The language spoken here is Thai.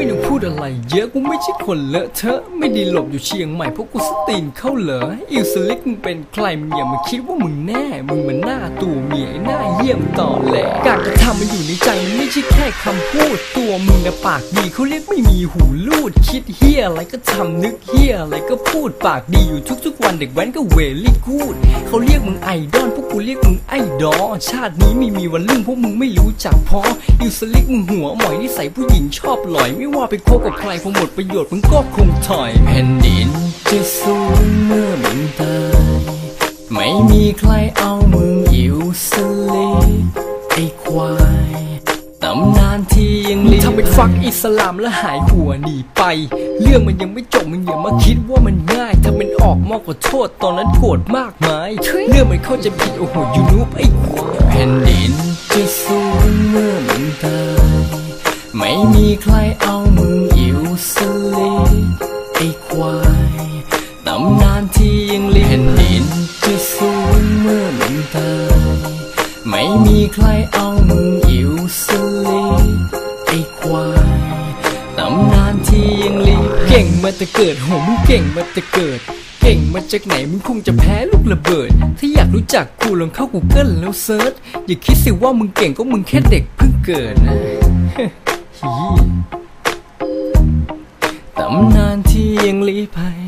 ไม่ต้องพูดอะไรเยอะกูไม่ใช่คนเลอะเทอะไม่ได้หลบอยู่เชียงใหม่เพราะกูสตีนเข้าเหรออิวสลิกมึงเป็นใครมึงอย่ามาคิดว่ามึงแน่ มึงมันหน้าตู่เมียไอ้หน้า เยี่ยมต่อแหละการกระทำมันอยู่ในใจมันไม่ใช่แค่คำพูด ตัวมึงนะปากดีเขาเรียกไม่มีหูลูด คิดเฮียอะไรก็ทำนึกเฮียอะไรก็พูดปากดีอยู่ทุกๆวันเด็กแว้นก็เวลี่กูดเขาเรียกมึงไอดอลพวกกูเรียกมึงไอดอชาตินี้ไม่มีวันลุ่งพวกมึงไม่รู้จักพออิวสลิกมึงหัวหมอยนิสัยผู้หญิงชอบหลอย ไม่ว่าไปคบกับใครพอหมดประโยชน์มึงก็คงถอยแผ่นดินจะสูงเมื่อมึงตายไม่มีใครเอามึงอิวสลิ นานที่ยังลิทำเป็นฟักอิสลามแล้วหายหัวหนีไป เรื่องมันยังไม่จบมึงอย่ามาคิดว่ามันง่ายถ้ามันออกมากกว่าโทษตอนนั้นโกรธมากมาย เรื่องมันเข้าใจผิดโอ้โหยูนูบไอ้ควายแผ่นดินจะสูงเมื่อมึงตายไม่มีใครเอามึงอิวสลิกไอ้ควายตำนานที่ยังลิแผ่นดินจะสูงเมื่อมึงตายไม่มีใครเอามึง ตำนานที่ยังลีเก่งมาแต่เกิดโหมึงเก่งมาแต่เกิด เก่งมาจากไหนมึงคงจะแพ้ลูกระเบิด ถ้าอยากรู้จักกูลองเข้า Google แล้วเซิร์ชอย่าคิดสิว่ามึงเก่งก็มึงแค่เด็กเพิ่งเกิดนะฮีตำนานที่ยังลี้ภัย